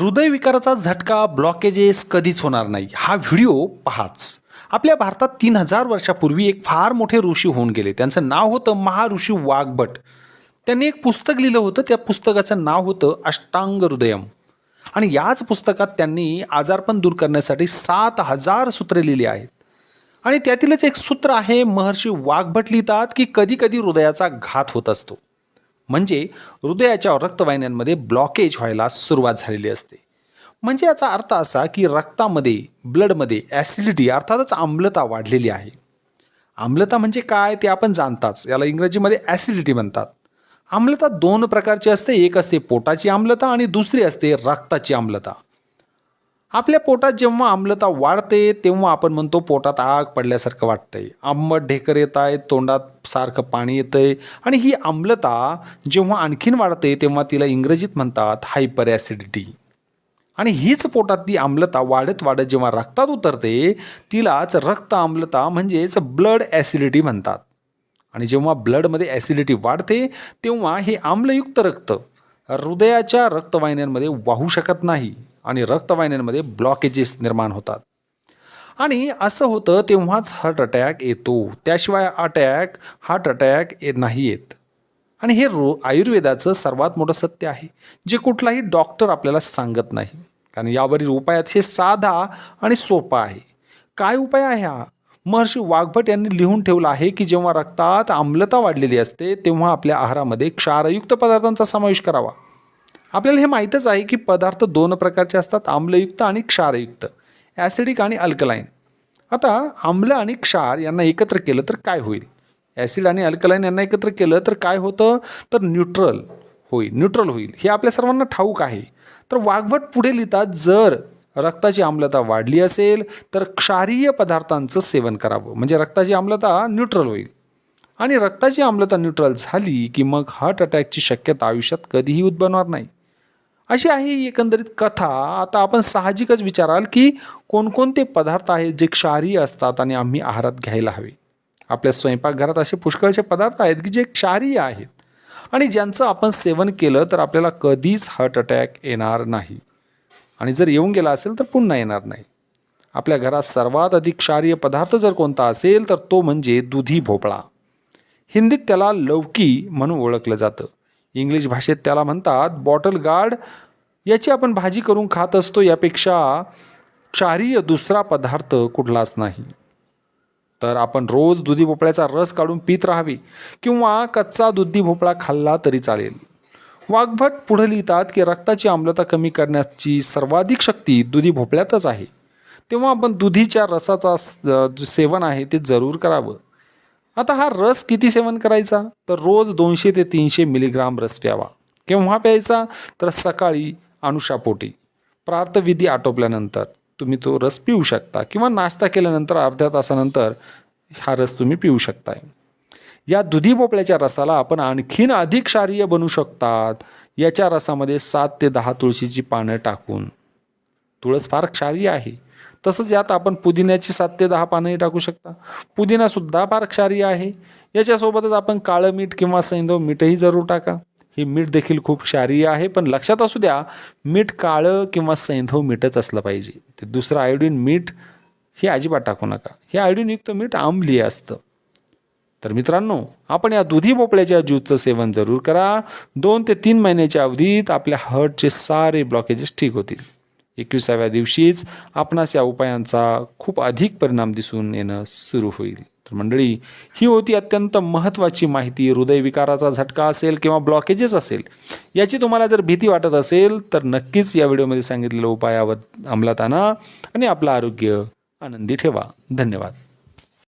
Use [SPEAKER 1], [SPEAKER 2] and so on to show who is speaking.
[SPEAKER 1] हृदयविकाराचा झटका ब्लॉकेजेस कधीच होणार नाही. हा व्हिडिओ पहाच. आपल्या भारतात तीन हजार वर्षापूर्वी एक फार मोठे ऋषी होऊन गेले. त्यांचं नाव होतं महाऋषी वाघभट. त्यांनी एक पुस्तक लिहिलं होतं. त्या पुस्तकाचं नाव होतं अष्टांग हृदयम. आणि याच पुस्तकात त्यांनी आजारपण दूर करण्यासाठी सात हजार सूत्रे लिहिली आहेत. आणि त्यातीलच एक सूत्र आहे महर्षी वाघभट लिहितात की कधी कधी हृदयाचा घात होत असतो. म्हणजे हृदयाच्या रक्तवाहिन्यांमध्ये ब्लॉकेज व्हायला सुरुवात झालेली असते. म्हणजे याचा अर्थ असा की रक्तामध्ये ब्लडमध्ये ॲसिडिटी अर्थातच आम्लता वाढलेली आहे. आम्लता म्हणजे काय ते आपण जाणताच. याला इंग्रजीमध्ये ॲसिडिटी म्हणतात. आम्लता दोन प्रकारची असते. एक असते पोटाची आम्लता आणि दुसरी असते रक्ताची आम्लता. आपल्या पोटात जेव्हा आम्लता वाढते तेव्हा आपण म्हणतो पोटात आग पडल्यासारखं वाटतंय. आंबट ढेकर येत आहेत तोंडात सारखं पाणी येतंय आणि ही आम्लता जेव्हा आणखीन वाढते तेव्हा तिला इंग्रजीत म्हणतात हायपर ॲसिडिटी आणि हीच पोटातली आम्लता वाढत वाढत जेव्हा रक्तात उतरते तिलाच रक्त आम्लता म्हणजेच ब्लड ॲसिडिटी म्हणतात. आणि जेव्हा ब्लडमध्ये ॲसिडिटी वाढते तेव्हा हे आम्लयुक्त रक्त हृदयाच्या रक्तवाहिन्यांमध्ये वाहू शकत नाही. आणि रक्तवाहिन्यांमध्ये ब्लॉकेजेस निर्माण होतात. आणि असं होतं तेव्हाच हार्ट अटॅक येतो. त्याशिवाय अटॅक हार्ट अटॅक ये नाही येत. आणि हे रो आयुर्वेदाचं सर्वात मोठं सत्य आहे. जे कुठलाही डॉक्टर आपल्याला सांगत नाही. कारण यावरील उपाय अतिशय साधा आणि सोपा आहे. काय उपाय आहे हा? महर्षी वाघभट यांनी लिहून ठेवलं आहे की जेव्हा रक्तात आम्लता वाढलेली असते तेव्हा आपल्या आहारामध्ये क्षारयुक्त पदार्थांचा समावेश करावा. आपल्याला हे माहीतच आहे की पदार्थ दोन प्रकारचे असतात आम्लयुक्त आणि क्षारयुक्त. ॲसिडिक आणि अल्कलाईन आता आम्ल आणि क्षार यांना एकत्र केलं तर काय होईल? ॲसिड आणि अल्कलाईन यांना एकत्र केलं तर काय होतं? तर न्यूट्रल होईल. न्यूट्रल होईल. हे आपल्या सर्वांना ठाऊक आहे. तर वाघभट पुढे लिहितात जर रक्ताची आम्लता वाढली असेल तर क्षारीय पदार्थांचं सेवन करावं. म्हणजे रक्ताची आम्लता न्यूट्रल होईल. आणि रक्ताची आम्लता न्यूट्रल झाली की मग हार्ट अटॅकची शक्यता आयुष्यात कधीही उद्भवणार नाही. अशी आहे ही एकंदरीत कथा. आता आपण साहजिकच विचाराल की कोणकोणते पदार्थ आहेत जे क्षारीय असतात आणि आम्ही आहारात घ्यायला हवे? आपल्या स्वयंपाकघरात असे पुष्कळचे पदार्थ आहेत की जे क्षारीय आहेत. आणि ज्यांचं आपण सेवन केलं तर आपल्याला कधीच हार्ट अटॅक येणार नाही. आणि जर येऊन गेला असेल तर पुन्हा येणार नाही. आपल्या घरात सर्वात अधिक क्षारीय पदार्थ जर कोणता असेल तर तो म्हणजे दुधी भोपळा. हिंदीत त्याला लौकी म्हणून ओळखलं जातं. इंग्लिश भाषेत त्याला म्हणतात बॉटल गार्ड याची आपण भाजी करून खात असतो यापेक्षा क्षारीय दुसरा पदार्थ कुठलाच नाही. तर आपण रोज दुधी भोपळ्याचा रस काढून पित राहावी किंवा कच्चा दुधी भोपळा खाल्ला तरी चालेल. वाघभट पुढे लिहितात की रक्ताची आम्लता कमी करण्याची सर्वाधिक शक्ती दुधी भोपळ्यातच आहे. तेव्हा आपण दुधीच्या रसाचा स- जे सेवन आहे ते जरूर करावं. आता हा रस किती सेवन करायचा? तर रोज दोनशे ते तीनशे मिलीग्राम रस प्यावा. केव्हा प्यायचा? तर सकाळी अनुषापोटी प्रार्थविधी आटोपल्यानंतर तुम्ही तो रस पिऊ शकता किंवा नाश्ता केल्यानंतर अर्ध्या तासानंतर हा रस तुम्ही पिऊ शकताय. या दुधी भोपळ्याच्या रसाला आपण आणखीन अधिक क्षारीय बनू शकतात. याच्या रसामध्ये सात ते दहा तुळशीची पानं टाकून. तुळस फार क्षारीय आहे. तसंच यात आपण पुदिन्याची सात ते दहा पानंही टाकू शकता. पुदिनासुद्धा फार क्षारीय आहे. याच्यासोबतच आपण काळं मीठ किंवा सैंधव मीठही जरूर टाका. हे मीठ देखील खूप क्षारीय आहे पण लक्षात असू द्या मीठ काळं किंवा सैंधव मीठच असलं पाहिजे. ते दुसरं आयोडीन मीठ हे अजिबात टाकू नका. हे आयोडीनयुक्त मीठ आंबलीय असतं. तर मित्रांनो आपण या दुधी भोपळ्याच्या ज्यूसचं सेवन जरूर करा. दोन ते तीन महिन्याच्या अवधीत आपल्या हार्टचे सारे ब्लॉकेजेस ठीक होतील. एकविसाव्या दिवशीच आपणास या उपायांचा खूप अधिक परिणाम दिसून येणं सुरू होईल. तर मंडळी ही होती अत्यंत महत्त्वाची माहिती. हृदयविकाराचा झटका असेल किंवा ब्लॉकेजेस असेल याची तुम्हाला जर भीती वाटत असेल तर नक्कीच या व्हिडिओमध्ये सांगितलेल्या उपायावर अंमलात आणा आणि आपलं आरोग्य आनंदी ठेवा. धन्यवाद.